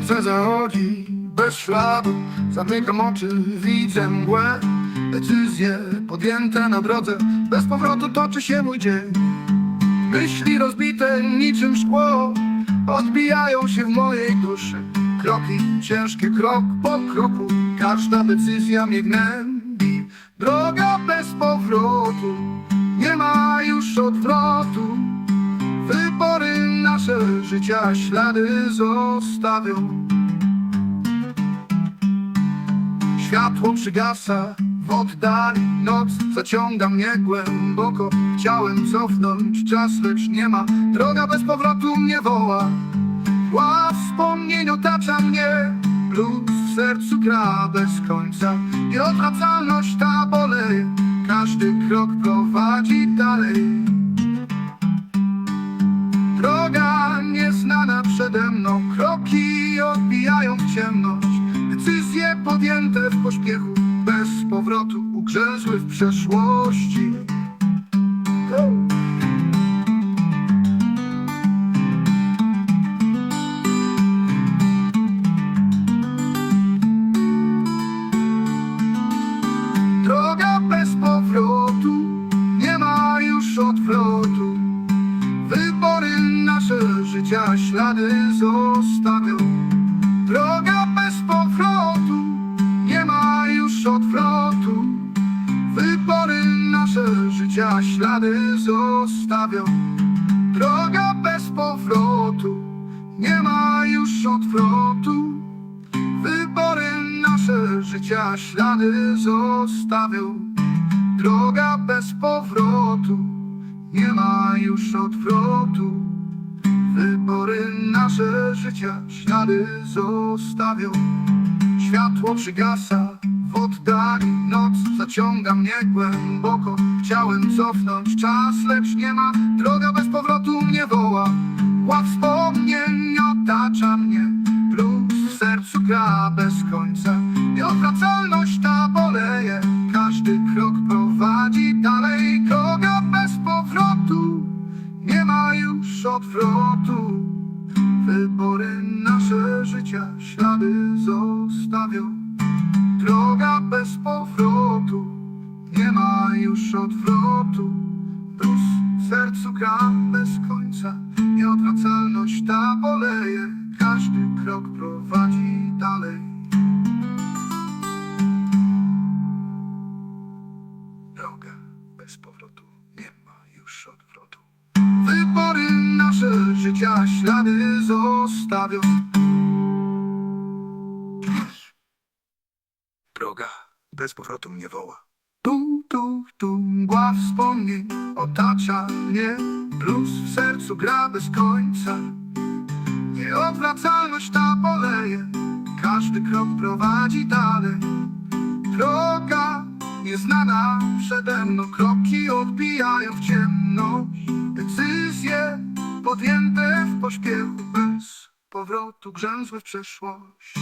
Słońce zachodzi bez śladu Zamykam oczy, widzę mgłę. Decyzje podjęte na drodze Bez powrotu toczy się mój dzień. Myśli rozbite niczym szkło Odbijają się w mojej duszy. Kroki ciężkie, krok po kroku Każda decyzja mnie gnębi. Droga bez powrotu życia ślady zostawią. Światło przygasa w oddali Noc zaciąga mnie głęboko. Chciałem cofnąć czas, lecz nie ma. Droga bez powrotu mnie woła. Ła wspomnień otacza mnie. Blues w sercu gra bez końca. Nieodwracalność ta boleje. Każdy krok prowadzi dalej Bez powrotu ugrzęzły w przeszłości. Droga bez powrotu Nie ma już odwrotu. Wybory nasze życia ślady zostawią życia ślady zostawią. Droga bez powrotu Nie ma już odwrotu. Wybory nasze życia ślady zostawią. Droga bez powrotu Nie ma już odwrotu. Wybory nasze życia ślady zostawią. Światło przygasa w oddali Noc zaciąga mnie głęboko. Chciałem cofnąć czas, lecz nie ma. Droga bez powrotu mnie woła. Ław wspomnień otacza mnie. Blues w sercu gra bez końca. Nieodwracalność ta boleje. Każdy krok prowadzi dalej. Droga bez powrotu. Nie ma już odwrotu. Wybory nasze życia ślady zostawią ma już odwrotu. Blues w sercu gra bez końca. Nieodwracalność ta boleje. Każdy krok prowadzi dalej. Droga bez powrotu. Nie ma już odwrotu. Wybory nasze życia ślady zostawią. Droga bez powrotu mnie woła. Tu, tu, mgła wspomnień otacza mnie. Blues w sercu gra bez końca. Nieodwracalność ta boleje. Każdy krok prowadzi dalej. Droga nieznana przede mną. Kroki odbijają w ciemność. Decyzje podjęte w pośpiechu bez powrotu grzęzły w przeszłość.